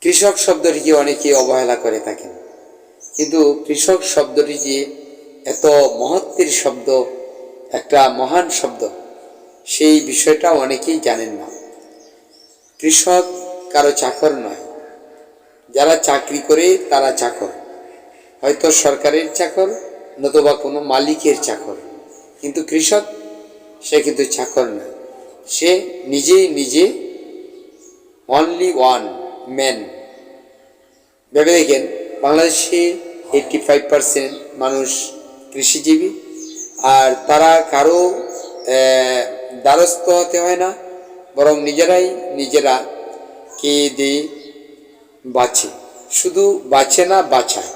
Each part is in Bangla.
কৃষক শব্দটিকে অনেকে অবহেলা করে থাকেন। কিন্তু কৃষক শব্দটি যে এত মহত্বের শব্দ, একটা মহান শব্দ, সেই বিষয়টা অনেকেই জানেন না। কৃষক কারও চাকর নয়। যারা চাকরি করে তারা চাকর। হয়তো সরকারের চাকর, নতুবা কোনো মালিকের চাকর। কিন্তু কৃষক, সে কিন্তু চাকর নয় সে নিজেই নিজে অনলি ওয়ান ম্যান ভেবে দেখেন, বাংলাদেশে এইটটি ফাইভ পার্সেন্ট মানুষ কৃষিজীবী, আর তারা কারও দ্বারস্থ হতে হয় না, বরং নিজেরাই নিজেরা কে দিয়ে বাঁচে। শুধু বাঁচে না, বাঁচায়।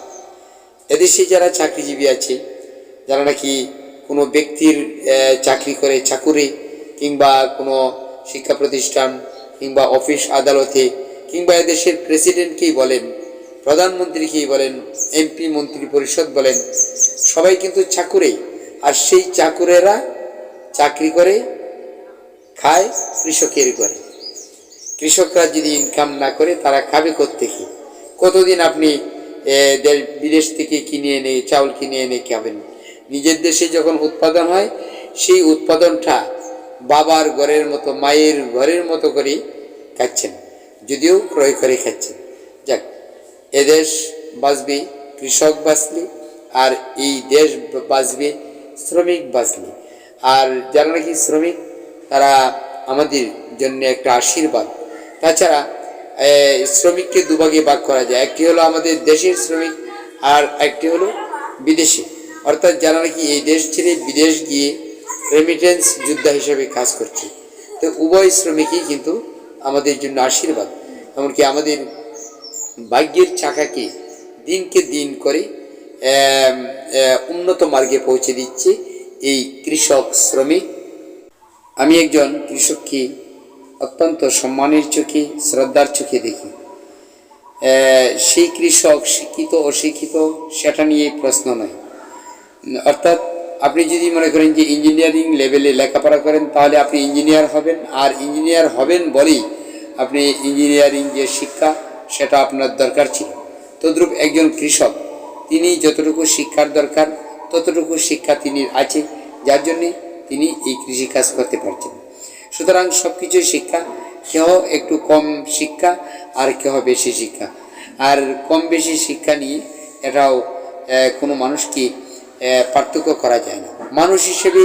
এদেশে যারা চাকরিজীবী আছে, যারা নাকি কোনো ব্যক্তির চাকরি করে চাকুরে, কিংবা কোনো শিক্ষা প্রতিষ্ঠান কিংবা অফিস আদালতে কিংবা এদেশের প্রেসিডেন্টকেই বলেন প্রধানমন্ত্রীকেই বলেন এমপি মন্ত্রী পরিষদ বলেন, সবাই কিন্তু চাকুরে। আর সেই চাকুরেরা চাকরি করে, খায়, কৃষকের করে কৃষকরা যদি ইনকাম না করে, তারা খাবে কোত্থেকে? কতদিন আপনি বিদেশ থেকে কিনে এনে, চাউল কিনে এনে খাবেন? নিজের দেশে যখন উৎপাদন হয়, সেই উৎপাদনটা বাবার ঘরের মতো, মায়ের ঘরের মতো করে খাচ্ছেন। যদিও ক্রয় করে খাচ্ছেন যাক, এদেশ বাঁচবে, কৃষক বাঁচলে, আর এই দেশ বাঁচবে, শ্রমিক বাঁচলে। আর যারা নাকি শ্রমিক, তারা আমাদের জন্য একটা আশীর্বাদ। তাছাড়া শ্রমিককে দুভাগে ভাগ করা যায়। একটি হলো আমাদের দেশের শ্রমিক, আর একটি হলো বিদেশে। অর্থাৎ যারা নাকি এই দেশ ছেড়ে বিদেশ গিয়ে রেমিটেন্স যোদ্ধা হিসেবে কাজ করছে, তো উভয় শ্রমিকই কিন্তু আমাদের জন্য আশীর্বাদ। এমনকি আমাদের ভাগ্যের চাকাকে দিনকে দিন করে উন্নত মার্গে পৌঁছে দিচ্ছে এই কৃষক শ্রমিক। আমি একজন কৃষককে অত্যন্ত সম্মানের চোখে, শ্রদ্ধার চোখে দেখি। সেই কৃষক শিক্ষিত, অশিক্ষিত, সেটা নিয়ে প্রশ্ন নয়। অর্থাৎ আপনি যদি মনে করেন যে ইঞ্জিনিয়ারিং লেভেলে লেখাপড়া করেন, তাহলে আপনি ইঞ্জিনিয়ার হবেন। আর ইঞ্জিনিয়ার হবেন বলেই আপনি ইঞ্জিনিয়ারিং যে শিক্ষা, সেটা আপনার দরকার ছিল। তদ্রূপ একজন কৃষক, তিনি যতটুকু শিক্ষার দরকার, ততটুকু শিক্ষা তিনি আছে। যার জন্যে তিনি এই কৃষিকাজ করতে পারছেন। সুতরাং সব কিছুই শিক্ষা, কেহ একটু কম শিক্ষা আর কেহ বেশি শিক্ষা। আর কম বেশি শিক্ষা নিয়ে এটাও কোনো মানুষকে পার্থক্য করা যায় না। মানুষ হিসেবে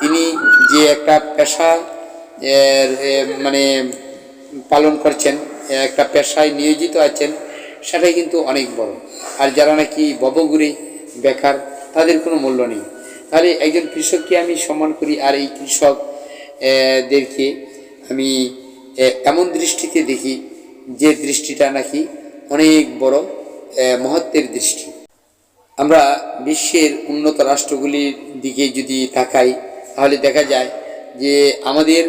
তিনি যে একটা পেশা মানে পালন করছেন একটা পেশায় নিয়োজিত আছেন, সেটাই কিন্তু অনেক বড়। আর যারা নাকি ববগুড়ি বেকার, তাদের কোনো মূল্য নেই। তাহলে একজন কৃষককে আমি সম্মান করি, আর এই কৃষক দেরকে আমি এমন দৃষ্টিতে দেখি, যে দৃষ্টিটা নাকি অনেক বড় মহত্বের দৃষ্টি। আমরা বিশ্বের উন্নত রাষ্ট্রগুলির দিকে যদি তাকাই, তাহলে দেখা যায় যে আমাদের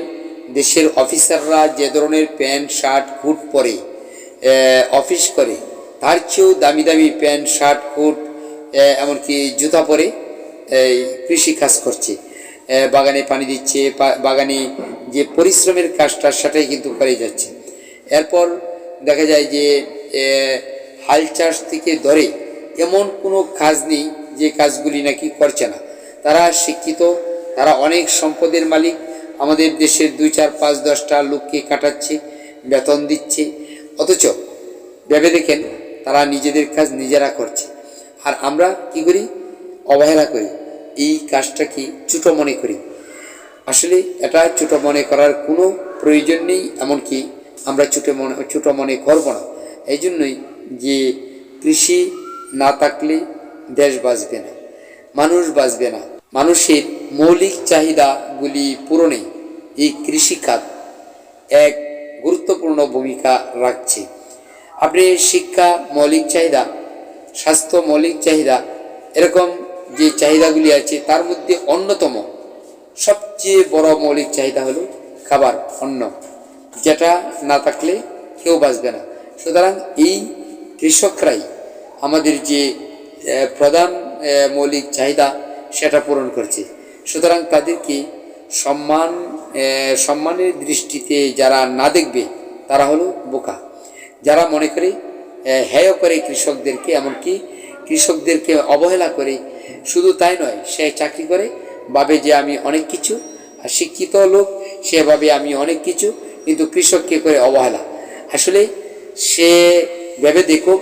দেশের অফিসাররা যে ধরনের প্যান্ট, শার্ট কোট পরে অফিস করে, তার চেয়েও দামি দামি প্যান্ট, শার্ট কোট এমনকি জুতা পরে কৃষি কাজ করছে। বাগানে পানি দিচ্ছে বাগানে যে পরিশ্রমের কাজটা সেটাই কিন্তু করে যাচ্ছে। এরপর দেখা যায় যে হাল চাষ থেকে ধরে এমন কোনো কাজ নেই যে কাজগুলি নাকি করছে না। তারা শিক্ষিত, তারা অনেক সম্পদের মালিক। আমাদের দেশের দুই চার পাঁচ দশটা লোককে কাটাচ্ছে, বেতন দিচ্ছে। অথচ ভেবে দেখেন, তারা নিজেদের কাজ নিজেরা করছে। আর আমরা কি করি? অবহেলা করি। এই কাজটাকে ছোটো মনে করি। আসলে এটা ছোটো মনে করার কোনো প্রয়োজন নেই, এমনকি আমরা ছোটো মনে ছোটো মনে করব না। এই জন্যই যে কৃষি না থাকলে দেশ বাঁচবে না, মানুষ বাঁচবে না। মানুষের মৌলিক চাহিদাগুলি পূরণে এই কৃষিখাত এক গুরুত্বপূর্ণ ভূমিকা রাখছে। আপনি শিক্ষা মৌলিক চাহিদা, স্বাস্থ্য মৌলিক চাহিদা, এরকম যে চাহিদাগুলি আছে, তার মধ্যে অন্যতম সবচেয়ে বড় মৌলিক চাহিদা হলো খাবার, অন্ন, যেটা না থাকলে কেউ বাঁচবে না। সুতরাং এই কৃষকরাই আমাদের যে প্রধান মৌলিক চাহিদা সেটা পূরণ করছে। সুতরাং তাদেরকে সম্মান সম্মানের দৃষ্টিতে যারা না দেখবে, তারা হলো বোকা। যারা মনে করে হেয় করে কৃষকদেরকে, এমনকি কৃষকদেরকে অবহেলা করে, শুধু তাই নয়, সে চাকরি করে, ভাবে যে আমি অনেক কিছু, আর শিক্ষিত লোক সেভাবে আমি অনেক কিছু, কিন্তু কৃষককে করে অবহেলা। আসলে সে ভেবে দেখুক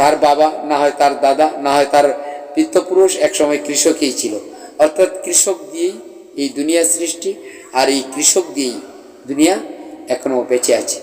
তার বাবা, না হয় তার দাদা, না হয় তার পিতৃপুরুষ একসময় কৃষকই ছিল। অর্থাৎ কৃষক দিয়েই এই দুনিয়া সৃষ্টি আর এই কৃষক দিয়েই দুনিয়া এখনও বেঁচে আছে।